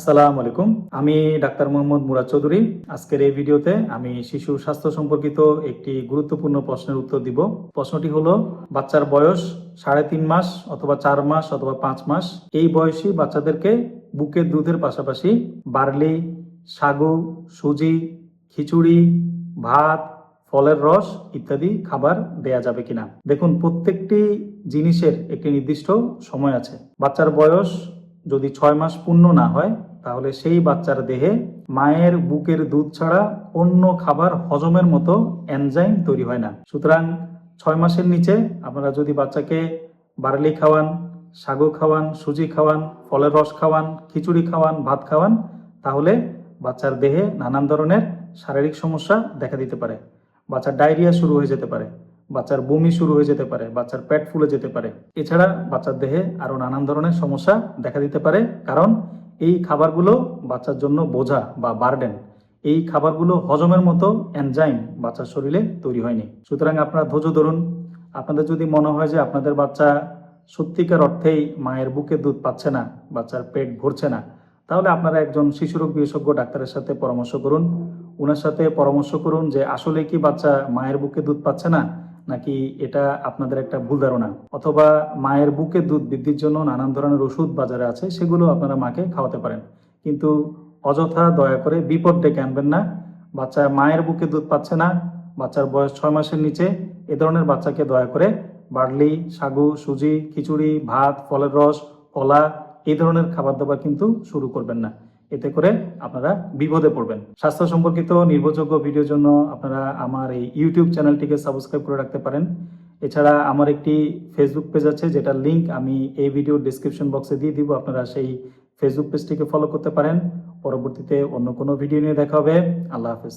আসসালামু আলাইকুম। আমি ডাক্তার মোহাম্মদ মুরাদ চৌধুরী। আজকের এই ভিডিওতে আমি শিশু স্বাস্থ্য সম্পর্কিত একটি গুরুত্বপূর্ণ প্রশ্নের উত্তর দিব। প্রশ্নটি হলো, বাচ্চার বয়স সাড়ে তিন মাস অথবা চার মাস অথবা পাঁচ মাস? এই বয়সী বাচ্চাদেরকে বুকের দুধের পাশাপাশি বার্লি, সাগু, সুজি, খিচুড়ি, ভাত, ফলের রস ইত্যাদি খাবার দেয়া যাবে কিনা? দেখুন, প্রত্যেকটি জিনিসের একটি নির্দিষ্ট সময় আছে। বাচ্চার বয়স যদি ছয় মাস পূর্ণ না হয় তাহলে সেই বাচ্চার দেহে মায়ের বুকের দুধ ছাড়া অন্য খাবার হজমের মতো এনজাইম তৈরি হয় না। সুতরাং ছয় মাসের নিচে আপনারা যদি বাচ্চাকে বার্লি খাওয়ান, সাগু খাওয়ান, সুজি খাওয়ান, ফলের রস খাওয়ান, খিচুড়ি খাওয়ান, ভাত খাওয়ান, তাহলে বাচ্চার দেহে নানান ধরনের শারীরিক সমস্যা দেখা দিতে পারে। বাচ্চার ডায়রিয়া শুরু হয়ে যেতে পারে, বাচ্চার বমি শুরু হয়ে যেতে পারে, বাচ্চার পেট ফুলে যেতে পারে। এছাড়া বাচ্চার দেহে আরও নানান ধরনের সমস্যা দেখা দিতে পারে, কারণ এই খাবারগুলো বাচ্চার জন্য বোঝা বা বার্ডেন। এই খাবারগুলো হজমের মতো এনজাইম বাচ্চার শরীরে তৈরি হয়নি। সুতরাং আপনারা ধৈর্য ধরুন। আপনাদের যদি মনে হয় যে আপনাদের বাচ্চা সত্যিকার অর্থেই মায়ের বুকে দুধ পাচ্ছে না, বাচ্চার পেট ভরছে না, তাহলে আপনারা একজন শিশুরোগ বিশেষজ্ঞ ডাক্তারের সাথে পরামর্শ করুন। ওনার সাথে পরামর্শ করুন যে আসলে কি বাচ্চা মায়ের বুকে দুধ পাচ্ছে না নাকি এটা আপনাদের একটা ভুল ধারণা? অথবা মায়ের বুকে দুধ বৃদ্ধির জন্য নানান ধরনের ওষুধ বাজারে আছে, সেগুলো আপনারা মাকে খাওয়াতে পারেন। কিন্তু অযথা দয়া করে বিপদ ডেকে আনবেন না। বাচ্চা মায়ের বুকে দুধ পাচ্ছে না, বাচ্চার বয়স ছয় মাসের নিচে, এ ধরনের বাচ্চাকে দয়া করে বার্লি, সাগু, সুজি, খিচুড়ি, ভাত, ফলের রস, কলা, এই ধরনের খাবার দাবার কিন্তু শুরু করবেন না। এতে করে আপনারা বিপদে পড়বেন। স্বাস্থ্য সম্পর্কিত নির্ভরযোগ্য ভিডিওর জন্য আপনারা আমার এই ইউটিউব চ্যানেলটিকে সাবস্ক্রাইব করে রাখতে পারেন। এছাড়া আমার একটি ফেসবুক পেজ আছে, যেটার লিঙ্ক আমি এই ভিডিও ডিসক্রিপশন বক্সে দিয়ে দিব। আপনারা সেই ফেসবুক পেজটিকে ফলো করতে পারেন। পরবর্তীতে অন্য কোনো ভিডিও নিয়ে দেখা হবে। আল্লাহ হাফেজ।